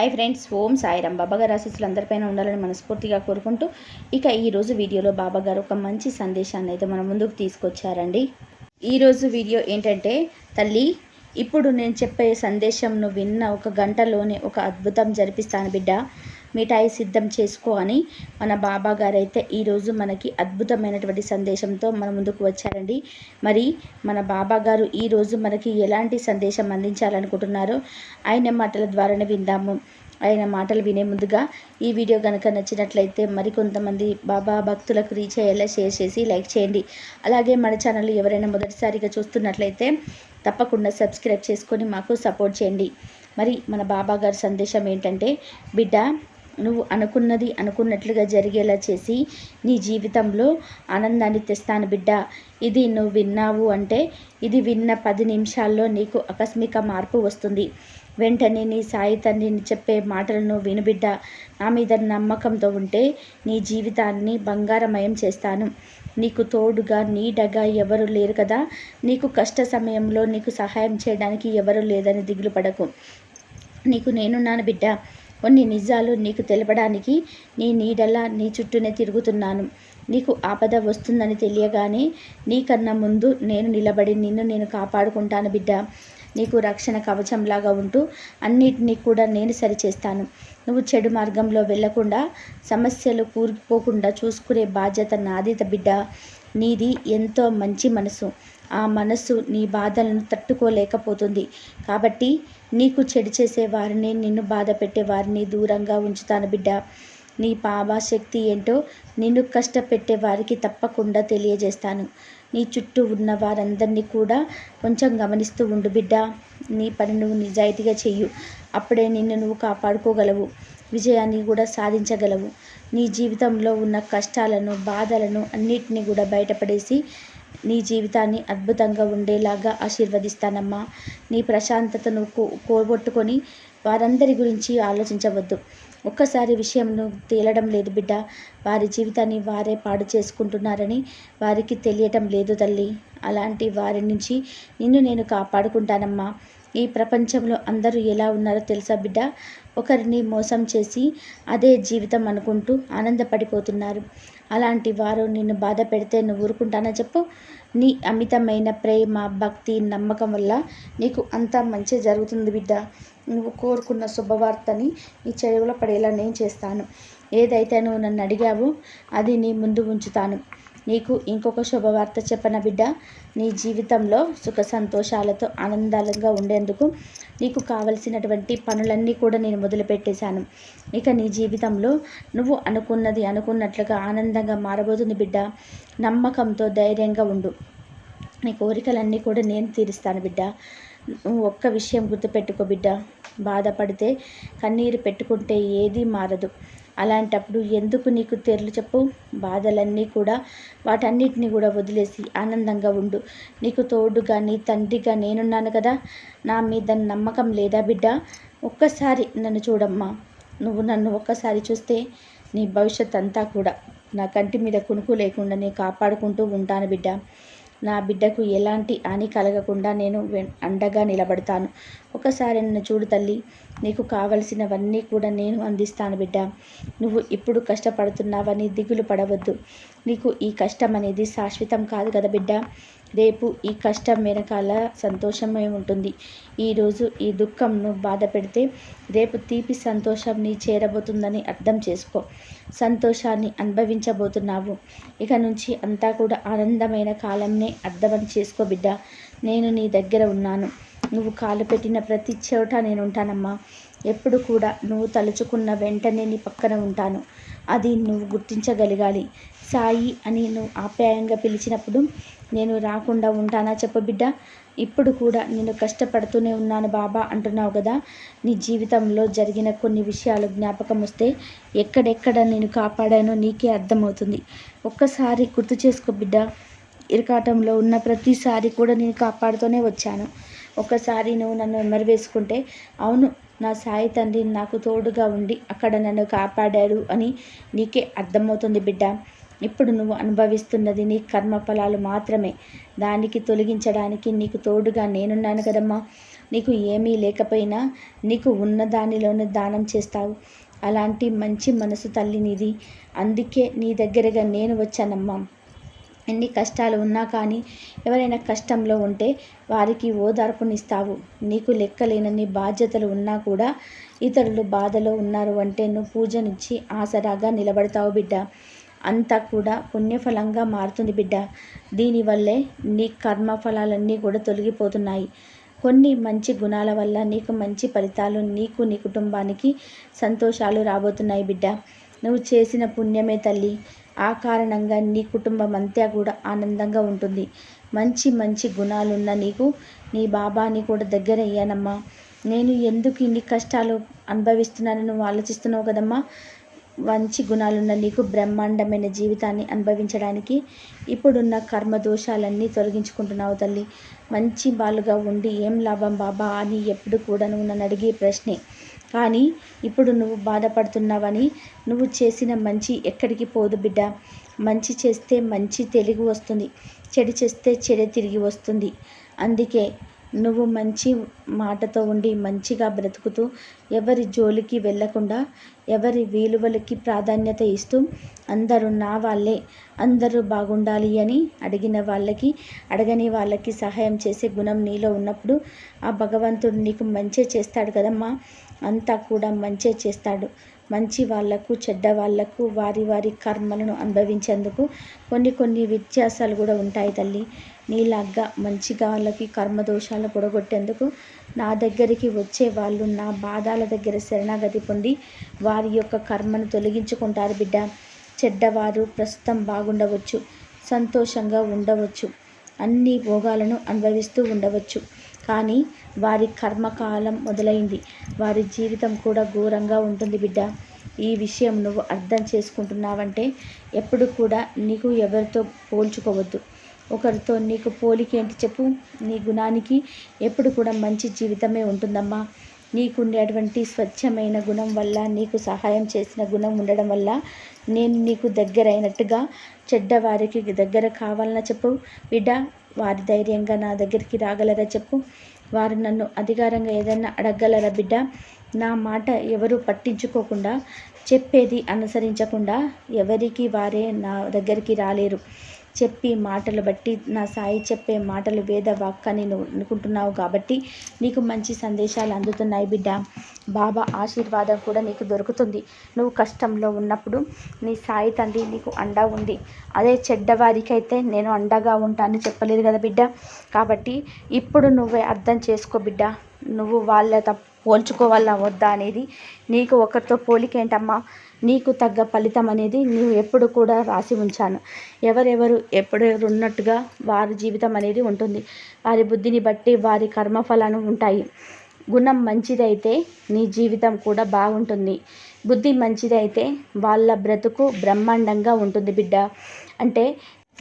Hi friends ఓం సాయిరామ్. బాబాగారు ఆశీస్సులు అందరిపైన ఉండాలని మనస్ఫూర్తిగా కోరుకుంటూ ఇక ఈరోజు వీడియోలో బాబాగారు ఒక మంచి సందేశాన్ని అయితే మన ముందుకు తీసుకొచ్చారండి. ఈరోజు వీడియో ఏంటంటే తల్లి ఇప్పుడు నేను చెప్పే సందేశంను విన్న ఒక గంటలోనే ఒక అద్భుతం జరిపిస్తాను బిడ్డ. మిఠాయి సిద్ధం చేసుకో అని మన బాబా గారు అయితే ఈరోజు మనకి అద్భుతమైనటువంటి సందేశంతో మన ముందుకు వచ్చారండి. మరి మన బాబా గారు ఈరోజు మనకి ఎలాంటి సందేశం అందించాలనుకుంటున్నారో ఆయన మాటల ద్వారానే విందాము. ఆయన మాటలు వినే ముందుగా ఈ వీడియో కనుక నచ్చినట్లయితే మరికొంతమంది బాబా భక్తులకు రీచ్ అయ్యేలా షేర్ చేసి లైక్ చేయండి. అలాగే మన ఛానల్ ఎవరైనా మొదటిసారిగా చూస్తున్నట్లయితే తప్పకుండా సబ్స్క్రైబ్ చేసుకొని మాకు సపోర్ట్ చేయండి. మరి మన బాబా గారి సందేశం ఏంటంటే బిడ్డ నువ్వు అనుకున్నది అనుకున్నట్లుగా జరిగేలా చేసి నీ జీవితంలో ఆనందాన్ని తెస్తాను బిడ్డ. ఇది నువ్వు విన్నావు అంటే ఇది విన్న పది నిమిషాల్లో నీకు ఆకస్మిక మార్పు వస్తుంది. వెంటనే నీ సాయి తండ్రిని చెప్పే మాటలను వినుబిడ్డ నా మీద నమ్మకంతో ఉంటే నీ జీవితాన్ని బంగారమయం చేస్తాను. నీకు తోడుగా నీడగా ఎవరు లేరు కదా. నీకు కష్ట సమయంలో నీకు సహాయం చేయడానికి ఎవరు లేదని దిగులు పడకు. నీకు నేనున్నాను బిడ్డ. కొన్ని నిజాలు నీకు తెలపడానికి నీ నీడలా నీ చుట్టూనే తిరుగుతున్నాను. నీకు ఆపద వస్తుందని తెలియగానే నీకన్నా ముందు నేను నిలబడి నిన్ను నేను కాపాడుకుంటాను బిడ్డ. నీకు రక్షణ కవచంలాగా ఉంటూ అన్నిటినీ కూడా నేను సరిచేస్తాను. నువ్వు చెడు మార్గంలో వెళ్ళకుండా సమస్యలు కూరుకుపోకుండా చూసుకునే బాధ్యత నాదిత బిడ్డ. నీది ఎంతో మంచి మనసు. ఆ మనసు నీ బాధలను తట్టుకోలేకపోతుంది. కాబట్టి నీకు చెడు చేసే వారిని నిన్ను బాధ పెట్టే వారిని దూరంగా ఉంచుతాను బిడ్డ. నీ పావాశక్తి ఏంటో నిన్ను కష్టపెట్టే వారికి తప్పకుండా తెలియజేస్తాను. నీ చుట్టూ ఉన్న వారందరినీ కూడా కొంచెం గమనిస్తూ ఉండు బిడ్డ. నీ పని నువ్వు నిజాయితీగా చెయ్యు. అప్పుడే నిన్ను నువ్వు కాపాడుకోగలవు. విజయాన్ని కూడా సాధించగలవు. నీ జీవితంలో ఉన్న కష్టాలను బాధలను అన్నిటినీ కూడా బయటపడేసి నీ జీవితాన్ని అద్భుతంగా ఉండేలాగా ఆశీర్వదిస్తానమ్మా. నీ ప్రశాంతతను కోగొట్టుకొని వారందరి గురించి ఆలోచించవద్దు. ఒక్కసారి విషయంను తేలడం లేదు బిడ్డ. వారి జీవితాన్ని వారే పాడు చేసుకుంటున్నారని వారికి తెలియటం లేదు తల్లి. అలాంటి వారి నుంచి నిన్ను నేను కాపాడుకుంటానమ్మా. ఈ ప్రపంచంలో అందరూ ఎలా ఉన్నారో తెలుసా బిడ్డ? ఒకరిని మోసం చేసి అదే జీవితం అనుకుంటూ ఆనందపడిపోతున్నారు. అలాంటి వారు నిన్ను బాధ పెడితే నువ్వు ఊరుకుంటానా చెప్పు. నీ అమితమైన ప్రేమ భక్తి నమ్మకం వల్ల నీకు అంతా మంచి జరుగుతుంది బిడ్డ. నువ్వు కోరుకున్న శుభవార్తని నీ చెరువులో పడేలా నేను చేస్తాను. ఏదైతే నువ్వు నన్ను అడిగావో అది నీ ముందు ఉంచుతాను. నీకు ఇంకొక శుభవార్త చెప్పన బిడ్డ? నీ జీవితంలో సుఖ సంతోషాలతో ఆనందాలంగా ఉండేందుకు నీకు కావలసినటువంటి పనులన్నీ కూడా నేను మొదలుపెట్టేశాను. ఇక నీ జీవితంలో నువ్వు అనుకున్నది అనుకున్నట్లుగా ఆనందంగా మారబోతుంది బిడ్డ. నమ్మకంతో ధైర్యంగా ఉండు. నీ కోరికలన్నీ కూడా నేను తీరుస్తాను బిడ్డ. నువ్వు ఒక్క విషయం గుర్తుపెట్టుకో బిడ్డ. బాధపడితే కన్నీరు పెట్టుకుంటే ఏదీ మారదు. అలాంటప్పుడు ఎందుకు నీకు తెరలు చెప్పు? బాధలన్నీ కూడా వాటన్నిటిని కూడా వదిలేసి ఆనందంగా ఉండు. నీకు తోడుగా నీ తండ్రిగా నేనున్నాను కదా? నా మీద నమ్మకం లేదా బిడ్డ? ఒక్కసారి నన్ను చూడమ్మా. నువ్వు నన్ను ఒక్కసారి చూస్తే నీ భవిష్యత్ అంతా కూడా నా కంటి మీద కునుకు లేకుండా నేను కాపాడుకుంటూ ఉంటాను బిడ్డ. నా బిడ్డకు ఎలాంటి హాని కలగకుండా నేను అండగా నిలబడతాను. ఒకసారి నన్ను చూడు తల్లి నీకు కావలసినవన్నీ కూడా నేను అందిస్తాను బిడ్డ. నువ్వు ఇప్పుడు కష్టపడుతున్నావని దిగులు పడవద్దు. నీకు ఈ కష్టం అనేది శాశ్వతం కాదు కదా బిడ్డ. రేపు ఈ కష్టం వెనకాల సంతోషమే ఉంటుంది. ఈరోజు ఈ దుఃఖంను బాధ పెడితే రేపు తీపి సంతోషం నీ చేరబోతుందని అర్థం చేసుకో. సంతోషాన్ని అనుభవించబోతున్నావు. ఇక నుంచి అంతా కూడా ఆనందమైన కాలంనే అర్థమని చేసుకో బిడ్డ. నేను నీ దగ్గర ఉన్నాను. నువ్వు కాలు పెట్టిన ప్రతి చోట నేను ఉంటానమ్మా ఎప్పుడు కూడా నువ్వు తలుచుకున్న వెంటనే నీ పక్కన ఉంటాను. అది నువ్వు గుర్తించగలగాలి. సాయి అని నువ్వు ఆప్యాయంగా పిలిచినప్పుడు నేను రాకుండా ఉంటానా చెప్పు బిడ్డ. ఇప్పుడు కూడా నేను కష్టపడుతూనే ఉన్నాను బాబా అంటున్నావు కదా. నీ జీవితంలో జరిగిన కొన్ని విషయాలు జ్ఞాపకం వస్తే ఎక్కడెక్కడ నేను కాపాడానో నీకే అర్థమవుతుంది. ఒక్కసారి గుర్తు చేసుకో బిడ్డ. ఇరకాటంలో ఉన్న ప్రతిసారి కూడా నేను కాపాడుతూనే వచ్చాను. ఒకసారి నువ్వు నన్ను ఎమ్మరి వేసుకుంటే అవును నా సాయి తండ్రి నాకు తోడుగా ఉండి అక్కడ నన్ను కాపాడారు అని నీకే అర్థమవుతుంది బిడ్డ. ఇప్పుడు నువ్వు అనుభవిస్తున్నది నీ కర్మ ఫలాలు మాత్రమే. దానికి తొలగించడానికి నీకు తోడుగా నేనున్నాను కదమ్మా. నీకు ఏమీ లేకపోయినా నీకు ఉన్న దానిలోనే దానం చేస్తావు. అలాంటి మంచి మనసు తల్లి నీది అందుకే నీ దగ్గరగా నేను వచ్చానమ్మా. ఎన్ని కష్టాలు ఉన్నా కానీ ఎవరైనా కష్టంలో ఉంటే వారికి ఓదార్పునిస్తావు నీకు లెక్కలేనన్ని బాధ్యతలు ఉన్నా కూడా ఇతరులు బాధలో ఉన్నారు అంటే నువ్వు పూజనిచ్చి ఆసరాగా నిలబడతావు బిడ్డ. అంతా కూడా పుణ్యఫలంగా మారుతుంది బిడ్డ. దీనివల్లే నీ కర్మఫలాలన్నీ కూడా తొలగిపోతున్నాయి. కొన్ని మంచి గుణాల వల్ల నీకు మంచి ఫలితాలు నీకు నీ కుటుంబానికి సంతోషాలు రాబోతున్నాయి బిడ్డ. నువ్వు చేసిన పుణ్యమే తల్లి. ఆ కారణంగా నీ కుటుంబం అంతా కూడా ఆనందంగా ఉంటుంది. మంచి మంచి గుణాలున్న నీకు నీ బాబాని కూడా దగ్గర అయ్యానమ్మా నేను ఎందుకు ఇన్ని కష్టాలు అనుభవిస్తున్నానని నువ్వు ఆలోచిస్తున్నావు కదమ్మా? మంచి గుణాలున్న నీకు బ్రహ్మాండమైన జీవితాన్ని అనుభవించడానికి ఇప్పుడున్న కర్మ దోషాలన్నీ తొలగించుకుంటున్నావు తల్లి. మంచి బాలుగా ఉండి ఏం లాభం బాబా అని ఎప్పుడు కూడా నువ్వు నన్ను అడిగే ప్రశ్నే. కానీ ఇప్పుడు నువ్వు బాధపడుతున్నావని నువ్వు చేసిన మంచి ఎక్కడికి పోదు బిడ్డ. మంచి చేస్తే మంచి తెలుగు వస్తుంది. చెడు చేస్తే చెడు తిరిగి వస్తుంది. అందుకే నువ్వు మంచి మాటతో ఉండి మంచిగా బ్రతుకుతూ ఎవరి జోలికి వెళ్ళకుండా ఎవరి విలువలకి ప్రాధాన్యత ఇస్తూ అందరూ నా వాళ్ళే అందరూ బాగుండాలి అని అడిగిన వాళ్ళకి అడగని వాళ్ళకి సహాయం చేసే గుణం నీలో ఉన్నప్పుడు ఆ భగవంతుడు నీకు మంచి చేస్తాడు కదమ్మా. అంతా కూడా మంచే చేస్తాడు. మంచి వాళ్ళకు చెడ్డ వాళ్ళకు వారి వారి కర్మలను అనుభవించేందుకు కొన్ని కొన్ని వ్యత్యాసాలు కూడా ఉంటాయి తల్లి. నీలాగా మంచిగా వాళ్ళకి కర్మదోషాలు పొడగొట్టేందుకు నా దగ్గరికి వచ్చే వాళ్ళు నా బాధాల దగ్గర శరణాగతి పొంది వారి యొక్క కర్మను తొలగించుకుంటారు బిడ్డ. చెడ్డవారు ప్రస్తుతం బాగుండవచ్చు సంతోషంగా ఉండవచ్చు అన్ని భోగాలను అనుభవిస్తూ ఉండవచ్చు. కానీ వారి కర్మకాలం మొదలైంది వారి జీవితం కూడా ఘోరంగా ఉంటుంది బిడ్డ. ఈ విషయం నువ్వు అర్థం చేసుకుంటున్నావంటే ఎప్పుడు కూడా నీకు ఎవరితో పోల్చుకోవద్దు. ఒకరితో నీకు పోలికేంటి చెప్పు. నీ గుణానికి ఎప్పుడు కూడా మంచి జీవితమే ఉంటుందమ్మా. నీకుండేటువంటి స్వచ్ఛమైన గుణం వల్ల నీకు సహాయం చేసిన గుణం ఉండడం వల్ల నేను నీకు దగ్గరైనట్టుగా చెడ్డవారికి దగ్గర కావాలన్నా చెప్పు. బిడ్డ వారి ధైర్యంగా నా దగ్గరికి రాగలరా చెప్పు. వారు నన్ను అధికారంగా ఏదైనా అడగలరా బిడ్డ? నా మాట ఎవరు పట్టించుకోకుండా చెప్పేది అనుసరించకుండా ఎవరికి వారే నా దగ్గరికి రాలేరు. చెప్పి మాటలు బట్టి నా సాయి చెప్పే మాటలు వేద వాక్కని నువ్వు అనుకుంటున్నావు కాబట్టి నీకు మంచి సందేశాలు అందుతున్నాయి బిడ్డ. బాబా ఆశీర్వాదం కూడా నీకు దొరుకుతుంది. నువ్వు కష్టంలో ఉన్నప్పుడు నీ సాయి తండ్రి నీకు అండా ఉంది. అదే చెడ్డవారికైతే నేను అండగా ఉంటాను చెప్పలేదు కదా బిడ్డ. కాబట్టి ఇప్పుడు నువ్వే అర్థం చేసుకో బిడ్డ. నువ్వు వాళ్ళ పోల్చుకోవాలా వద్దా అనేది నీకు ఒకరితో పోలికేంటమ్మా నీకు తగ్గ ఫలితం అనేది నీవు ఎప్పుడు కూడా రాసి ఉంచాను. ఎవరెవరు ఎప్పుడెవరు ఉన్నట్టుగా వారి జీవితం అనేది ఉంటుంది. వారి బుద్ధిని బట్టి వారి కర్మఫలాలు ఉంటాయి. గుణం మంచిదైతే నీ జీవితం కూడా బాగుంటుంది. బుద్ధి మంచిదైతే వాళ్ళ బ్రతుకు బ్రహ్మాండంగా ఉంటుంది బిడ్డ. అంటే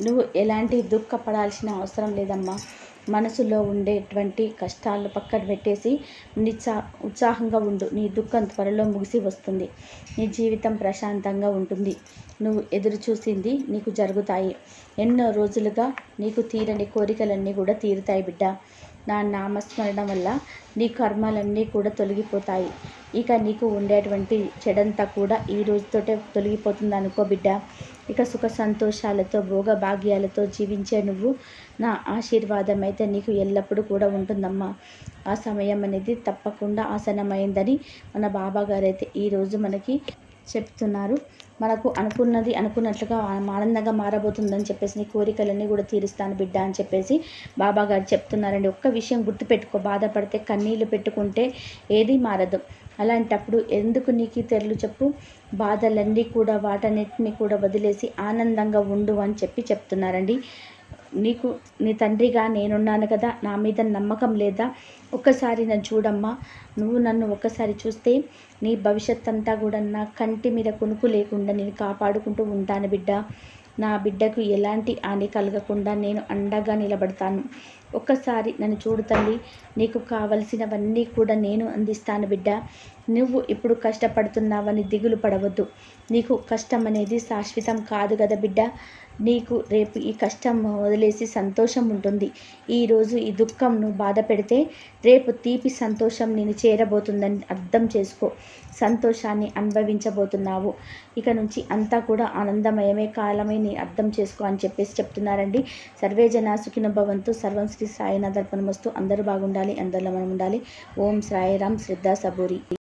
నువ్వు ఎలాంటి దుఃఖపడాల్సిన అవసరం లేదమ్మా. మనసులో ఉండేటువంటి కష్టాలను పక్కన పెట్టేసి నిత్సా ఉత్సాహంగా ఉండు. నీ దుఃఖం త్వరలో ముగిసి వస్తుంది. నీ జీవితం ప్రశాంతంగా ఉంటుంది. నువ్వు ఎదురు చూసింది నీకు జరుగుతాయి. ఎన్నో రోజులుగా నీకు తీరని కోరికలన్నీ కూడా తీరుతాయి బిడ్డ. నా నామస్మరణ వల్ల నీ కర్మాలన్నీ కూడా తొలగిపోతాయి. ఇక నీకు ఉండేటువంటి చెడంతా కూడా ఈ రోజుతోటే తొలగిపోతుంది అనుకో బిడ్డ. ఇక సుఖ సంతోషాలతో భోగ భాగ్యాలతో జీవించే నువ్వు నా ఆశీర్వాదం అయితే నీకు ఎల్లప్పుడూ కూడా ఉంటుందమ్మా. ఆ సమయం అనేది తప్పకుండా ఆసనమైందని మన బాబా గారు అయితే ఈరోజు మనకి చెప్తున్నారు. మనకు అనుకున్నది అనుకున్నట్లుగా ఆనందంగా మారబోతుందని చెప్పేసి నీ కోరికలన్నీ కూడా తీరుస్తాను బిడ్డ అని చెప్పేసి బాబా గారు చెప్తున్నారండి. ఒక్క విషయం గుర్తుపెట్టుకో. బాధపడితే కన్నీళ్ళు పెట్టుకుంటే ఏది మారదు. అలాంటప్పుడు ఎందుకు నీకు తెరలు చెప్పు? బాధలన్నీ కూడా వాటన్నిటిని కూడా వదిలేసి ఆనందంగా ఉండు అని చెప్పి చెప్తున్నారండి. నీకు నీ తండ్రిగా నేనున్నాను కదా నా మీద నమ్మకం లేదా? ఒక్కసారి నన్ను చూడమ్మా. నువ్వు నన్ను ఒక్కసారి చూస్తే నీ భవిష్యత్ అంతా కూడా నా కంటి మీద కొనుకు లేకుండా నేను కాపాడుకుంటూ ఉంటాను బిడ్డ. నా బిడ్డకు ఎలాంటి హాని కలగకుండా నేను అండగా నిలబడతాను. ఒక్కసారి నన్ను చూడు తల్లి. నీకు కావలసినవన్నీ కూడా నేను అందిస్తాను బిడ్డ. నువ్వు ఇప్పుడు కష్టపడుతున్నావని దిగులు పడవద్దు. నీకు కష్టం అనేది శాశ్వతం కాదు కదా బిడ్డ. నీకు రేపు ఈ కష్టం వదిలేసి సంతోషం ఉంటుంది. ఈరోజు ఈ దుఃఖం నువ్వు బాధ పెడితే రేపు తీపి సంతోషం నేను చేరబోతుందని అర్థం చేసుకో. సంతోషాన్ని అనుభవించబోతున్నావు. ఇక నుంచి అంతా కూడా ఆనందమయమే కాలమే నీ అర్థం చేసుకో అని చెప్పేసి చెప్తున్నారండి. సర్వే సుఖిన భవంతు సర్వం శ్రీ సాయినాథర్పణమస్తు. అందరూ బాగుండాలి అందరిలో మనం ఉండాలి ఓం సాయిరామ్ శ్రద్ధా సబూరి.